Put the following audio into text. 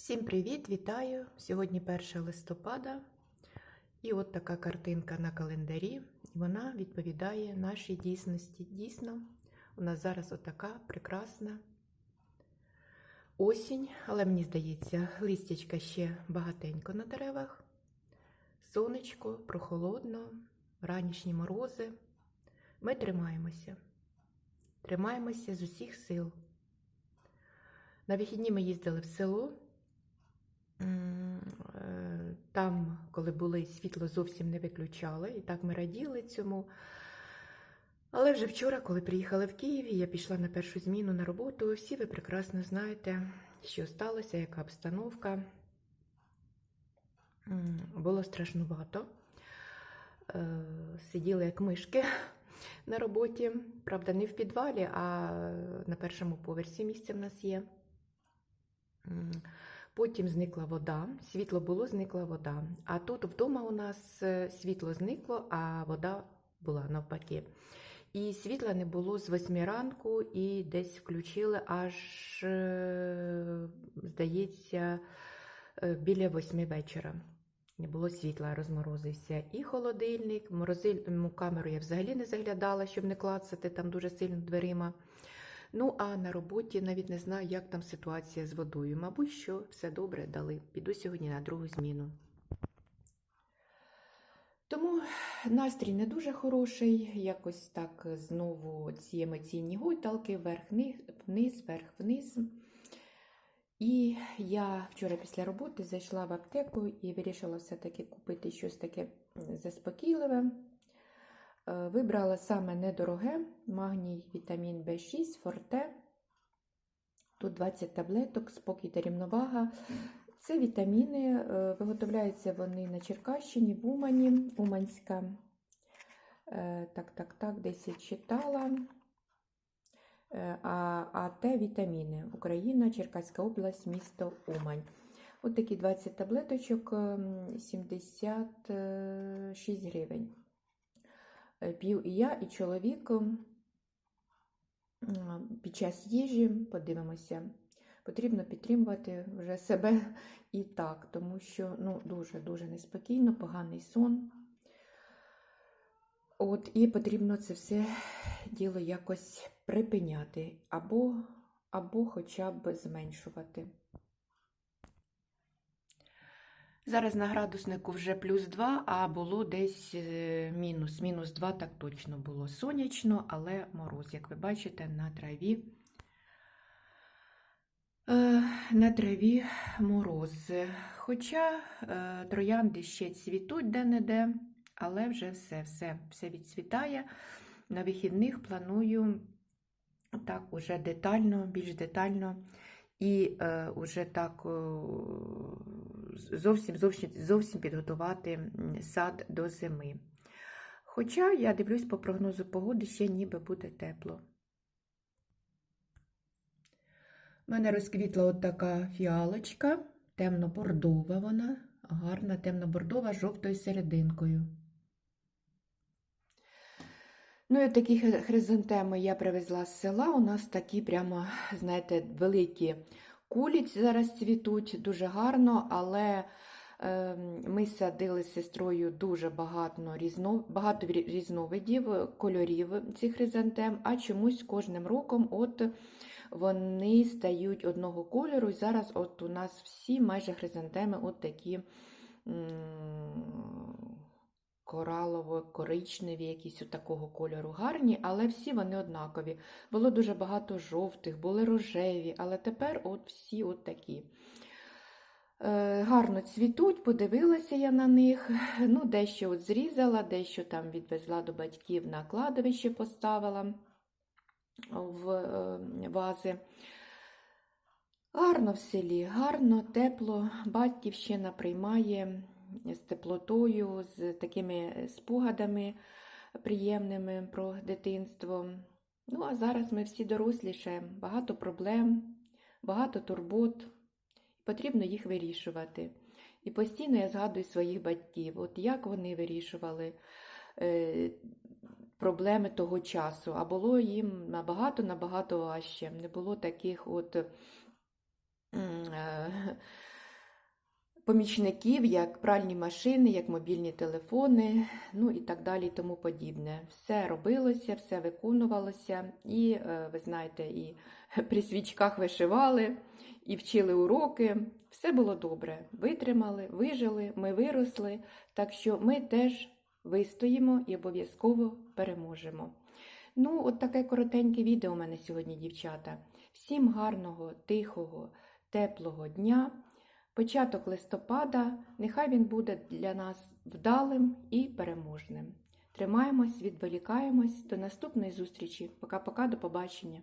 Всім привіт, вітаю! Сьогодні 1 листопада. І от така картинка на календарі. Вона відповідає нашій дійсності. Дійсно, у нас зараз отака прекрасна осінь, але мені здається, листячка ще багатенько на деревах. Сонечко, прохолодно, ранішні морози. Ми тримаємося. Тримаємося з усіх сил. На вихідні ми їздили в село. Е, Там, коли були світло, зовсім не виключали, і так ми раділи цьому. Але вже вчора, коли приїхали в Київ, я пішла на першу зміну на роботу. Всі ви прекрасно знаєте, що сталося, яка обстановка. Було страшнувато. Е, Сиділи як мишки на роботі. Правда, не в підвалі, а на першому поверсі місце в нас є. Потім зникла вода, світло було, зникла вода. А тут вдома у нас е, світло зникло, а вода була навпаки. І світла не було з восьми ранку, і десь включили аж, е, здається, е, біля восьми вечора. Не було світла, розморозився. І холодильник, морозильну камеру я взагалі не заглядала, щоб не клацати там дуже сильно дверима. Ну, а на роботі навіть не знаю, як там ситуація з водою. Мабуть, що все добре дали. Піду сьогодні на другу зміну. Тому настрій не дуже хороший. Якось так знову ці емоційні гойдалки вверх-вниз, вверх-вниз. І я вчора після роботи зайшла в аптеку і вирішила все-таки купити щось таке заспокійливе. Е, Вибрала саме недороге магній, вітамін В6, форте. Тут 20 таблеток, спокій та рівновага. Це вітаміни, е, виготовляються вони на Черкащині, в Умані, Уманська. Е, Так, так, так, десь я читала. А, те вітаміни. Україна, Черкаська область, місто Умань. От такі 20 таблеточок, ем, 76 гривень. Е, П'ю і я, і чоловік під час їжі, подивимося, потрібно підтримувати вже себе і так, тому що ну, дуже-дуже неспокійно, поганий сон. От, і потрібно це все діло якось припиняти або, або хоча б зменшувати. Зараз на градуснику вже плюс 2, а було десь е, мінус. Мінус 2 так точно було. Сонячно, але мороз, як ви бачите, на траві. Е, На траві мороз. Хоча е, троянди ще цвітуть де-не-де, але вже все, все, все відцвітає. На вихідних планую так уже детально, більш детально і е, уже так зовсім, зовсім, зовсім підготувати сад до зими. Хоча я дивлюсь по прогнозу погоди, ще ніби буде тепло. У мене розквітла от така фіалочка, темно-бордова вона, гарна, темно-бордова з жовтою серединкою. Ну і такі хри- хризантеми я привезла з села. У нас такі прямо, знаєте, великі кулі зараз цвітуть дуже гарно, але е, ми садили з сестрою дуже багато, різно, багато різновидів, кольорів цих хризантем, а чомусь кожним роком от вони стають одного кольору. І зараз от у нас всі майже хризантеми от такі. м, коралово-коричневі, якісь такого кольору гарні, але всі вони однакові. Було дуже багато жовтих, були рожеві, але тепер от всі от такі. Е, гарно цвітуть, подивилася я на них. Ну, дещо от зрізала, дещо там відвезла до батьків на кладовище поставила в е, вази. Гарно в селі, гарно, тепло, батьківщина приймає з теплотою, з такими спогадами приємними про дитинство. Ну, а зараз ми всі доросліше, багато проблем, багато турбот, потрібно їх вирішувати. І постійно я згадую своїх батьків, от як вони вирішували е, проблеми того часу, а було їм набагато-набагато важче. Не було таких от е, помічників, як пральні машини, як мобільні телефони, ну і так далі, і тому подібне. Все робилося, все виконувалося, і е, ви знаєте, і при свічках вишивали, і вчили уроки. Все було добре. Витримали, вижили, ми виросли. Так що ми теж вистоїмо і обов'язково переможемо. Ну, от таке коротеньке відео у мене сьогодні, дівчата. Всім гарного, тихого, теплого дня. Початок листопада, нехай він буде для нас вдалим і переможним. Тримаємось, відволікаємось. До наступної зустрічі. Пока-пока, до побачення.